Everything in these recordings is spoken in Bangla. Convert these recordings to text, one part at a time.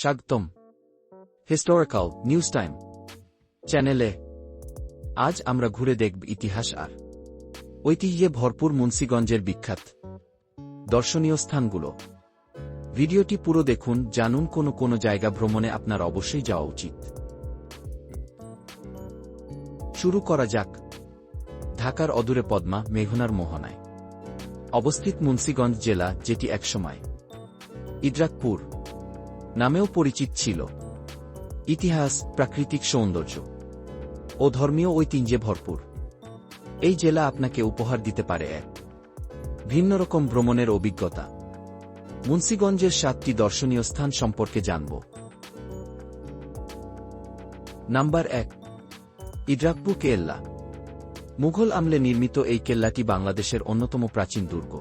স্বাগতম। হিস্টোরিক্যাল নিউজ টাইম চ্যানেলে আজ আমরা ঘুরে দেখব ইতিহাস আর ঐতিহ্যে ভরপুর মুন্সিগঞ্জের বিখ্যাত দর্শনীয় স্থানগুলো। ভিডিওটি পুরো দেখুন, জানুন কোনো কোনো জায়গা ভ্রমণে আপনার অবশ্যই যাওয়া উচিত। শুরু করা যাক ঢাকার অদূরে পদ্মা, মেঘনার মোহনায়। অবস্থিত মুন্সিগঞ্জ জেলা যেটি একসময় ইদ্রাকপুর নামেও পরিচিত ছিল। ইতিহাস, প্রাকৃতিক সৌন্দর্য ও ধর্মীয় ঐতিহ্যে ভরপুর। এই জেলা আপনাকে উপহার দিতে পারে এক ভিন্ন রকম ভ্রমণের অভিজ্ঞতা। মুন্সিগঞ্জের সাতটি দর্শনীয় স্থান সম্পর্কে জানব। নাম্বার এক, ইদ্রাকপুর কেল্লা। মুঘল আমলে নির্মিত এই কেল্লাটি বাংলাদেশের অন্যতম প্রাচীন দুর্গ।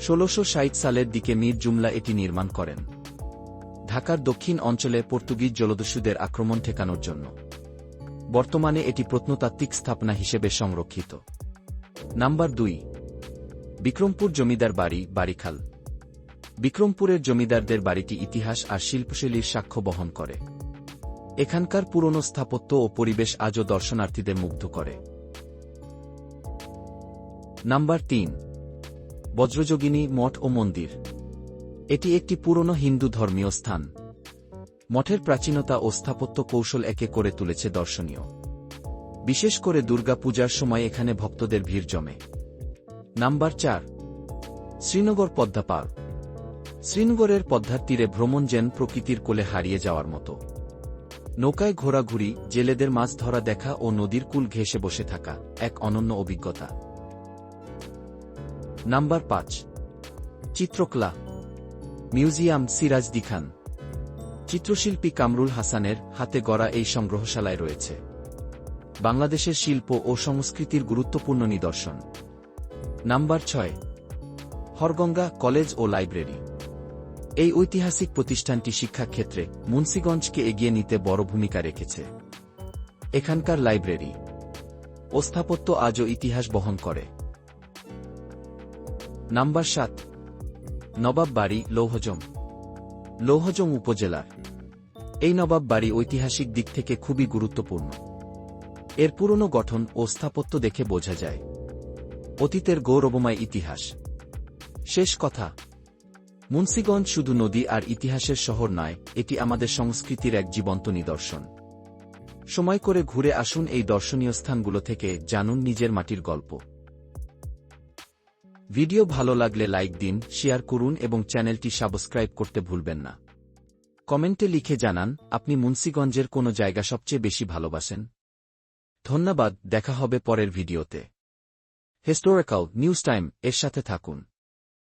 ষোলশো সালের দিকে মীর জুমলা এটি নির্মাণ করেন। ঢাকার দক্ষিণ অঞ্চলে পর্তুগিজ জলদস্যুদের আক্রমণ ঠেকানোর জন্য। বর্তমানে এটি প্রত্নতাত্ত্বিক স্থাপনা হিসেবে সংরক্ষিত। নাম্বার দুই। বিক্রমপুর জমিদার বাড়ি বাড়িখাল বিক্রমপুরের জমিদারদের বাড়িটি ইতিহাস আর শিল্পশৈলীর সাক্ষ্য বহন করে। এখানকার পুরনো স্থাপত্য ও পরিবেশ আজও দর্শনার্থীদের মুগ্ধ করে। নাম্বার তিন। বজ্রযোগিনী মঠ ও মন্দির। এটি একটি পুরনো হিন্দু ধর্মীয় স্থান। মঠের প্রাচীনতা ও স্থাপত্য কৌশল একে করে তুলেছে দর্শনীয়। বিশেষ করে দুর্গা পূজার সময় এখানে ভক্তদের ভিড় জমে। নাম্বার চার, শ্রীনগর পদ্মা পার্ক শ্রীনগরের পদ্মার তীরে ভ্রমণ যেন প্রকৃতির কোলে হারিয়ে যাওয়ার মতো। নৌকায় ঘোরাঘুরি, জেলেদের মাছ ধরা দেখা ও নদীর কুল ঘেঁষে বসে থাকা এক অনন্য অভিজ্ঞতা। নাম্বার পাঁচ, চিত্রকলা। মিউজিয়াম সিরাজদি খান চিত্রশিল্পী কামরুল হাসানের হাতে গড়া এই সংগ্রহশালায় রয়েছে। বাংলাদেশের শিল্প ও সংস্কৃতির গুরুত্বপূর্ণ নিদর্শন। নাম্বার ছয়, হরগঙ্গা কলেজ ও লাইব্রেরি। এই ঐতিহাসিক প্রতিষ্ঠানটি শিক্ষাক্ষেত্রে মুন্সিগঞ্জকে এগিয়ে নিতে বড় ভূমিকা রেখেছে। এখানকার লাইব্রেরি। ও স্থাপত্য আজও ইতিহাস বহন করে। নাম্বার সাত নবাব বাড়ি লৌহজং। লৌহজং উপজেলার এই নবাব বাড়ি ঐতিহাসিক দিক থেকে খুবই গুরুত্বপূর্ণ। এর পুরনো গঠন ও স্থাপত্য দেখে বোঝা যায়। অতীতের গৌরবময় ইতিহাস। শেষ কথা, মুন্সিগঞ্জ শুধু নদী আর ইতিহাসের শহর নয়, এটি আমাদের সংস্কৃতির এক জীবন্ত নিদর্শন। সময় করে ঘুরে আসুন এই দর্শনীয় স্থানগুলো থেকে, জানুন নিজের মাটির গল্প। ভিডিও ভালো লাগলে লাইক দিন, শেয়ার করুন এবং চ্যানেলটি সাবস্ক্রাইব করতে ভুলবেন না। কমেন্টে লিখে জানান, আপনি মুন্সিগঞ্জের কোনো জায়গা সবচেয়ে বেশি ভালোবাসেন। ধন্যবাদ, দেখা হবে পরের ভিডিওতে। হিস্টোরিক্যাল নিউজ টাইম এর সাথে থাকুন।